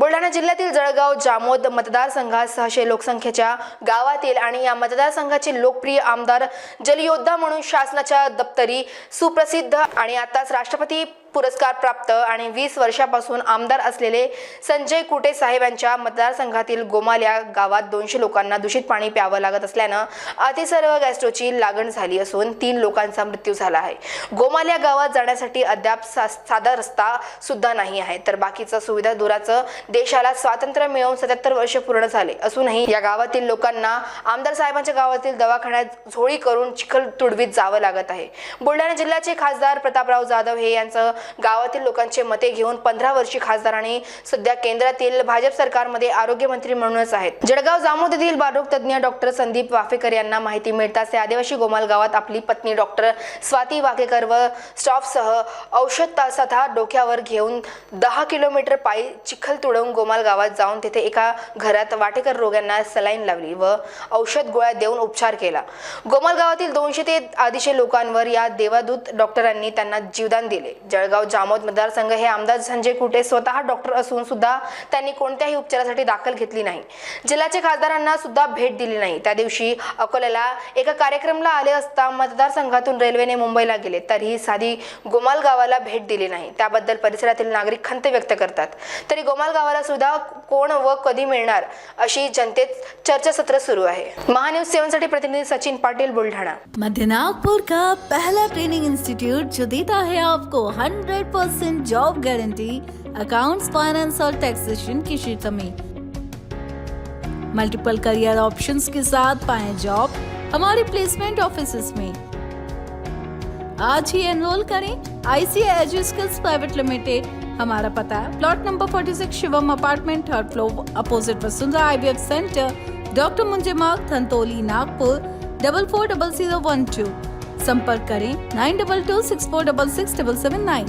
बुलढाणा जिल्ह्यातील जळगाव जामोद मतदारसंघात सहाशे लोकसंख्येच्या गावातील आणि या मतदारसंघाचे लोकप्रिय आमदार जलयोद्धा म्हणून शासनाच्या दप्तरी सुप्रसिद्ध आणि आताच राष्ट्रपती पुरस्कार प्राप्त आणि वीस वर्षापासून आमदार असलेले संजय कुटे साहेब यांच्या मतदारसंघातील गोमाल या गावात दोनशे लोकांना दूषित पाणी प्यावं लागत असल्यानं अतिसर्व गॅस्ट्रोची लागण झाली असून तीन लोकांचा मृत्यू झाला आहे. गोमाल या गावात जाण्यासाठी अद्याप सा साधा रस्ता सुद्धा नाही आहे. तर बाकीचं सुविधा दुराचं देशाला स्वातंत्र्य मिळवून सत्याहत्तर वर्ष पूर्ण झाले असूनही या गावातील लोकांना आमदार साहेबांच्या गावातील दवाखान्यात झोळी करून चिखल तुडवीत जावं लागत आहे. बुलढाणा जिल्ह्याचे खासदार प्रतापराव जाधव हे यांचं गावातील लोकांचे मते घेऊन पंधरा वर्षी खासदार आणि सध्या केंद्रातील भाजप सरकारमध्ये आरोग्यमंत्री म्हणूनच आहेत. जळगाव जामोद येथील बारोग तज्ज्ञ डॉक्टर संदीप वाफेकर यांना माहिती मिळताच ते आदिवासी गोमाल गावात आपली पत्नी डॉक्टर स्वाती वाकेकर व स्टॉफसह औषध तासाथा डोक्यावर घेऊन दहा किलोमीटर पायी चिखल तुडवून गोमाल गावात जाऊन तेथे एका घरात वाटेकर रोग्यांना सलाईन लावली व औषध गोळ्या देऊन उपचार केला. गोमाल गावातील दोनशे ते आधीशे लोकांवर या देवादूत डॉक्टरांनी त्यांना जीवदान दिले. जळगाव जामोद मतदारसंघ हे आमदार संजय कुटे स्वतः डॉक्टर असून सुद्धा त्यांनी कोणत्याही उपचारासाठी दाखल घेतली नाही. जिल्ह्याच्या खासदारांना सुद्धा भेट दिली नाही. त्या दिवशी अकोल्याला एका कार्यक्रमाला आले असता मतदारसंघातून रेल्वेने मुंबईला गेले. तरीही साधी गोमाल गावाला भेट दिली नाही. त्याबद्दल परिसरातील नागरिक खंत व्यक्त करतात. तरी गोमाल गावाला सुद्धा कोण व कधी मिळणार अशी जनतेत चर्चासत्र सुरू आहे. महान्यूज सेवनसाठी प्रतिनिधी सचिन पाटील बुलढाणा. मध्य नागपुर का पहला ट्रेनिंग इंस्टीट्यूट जो देता है आपको 100% जॉब गारंटी अकाउंट्स फाइनेंस और टैक्सेशन की क्षेत्र में मल्टीपल करियर ऑप्शंस के साथ पाए जॉब हमारे प्लेसमेंट ऑफ़िस में। आज ही एनरोल करें आईसीआई एजुस्किल्स प्राइवेट लिमिटेड हमारा पता है plot number 46 Shivam apartment third floor opposite Vasundhara IVF centre doctor Munje Marg Dhantoli Nagpur double four double zero one two संपर्क करें nine double two six four double six double seven nine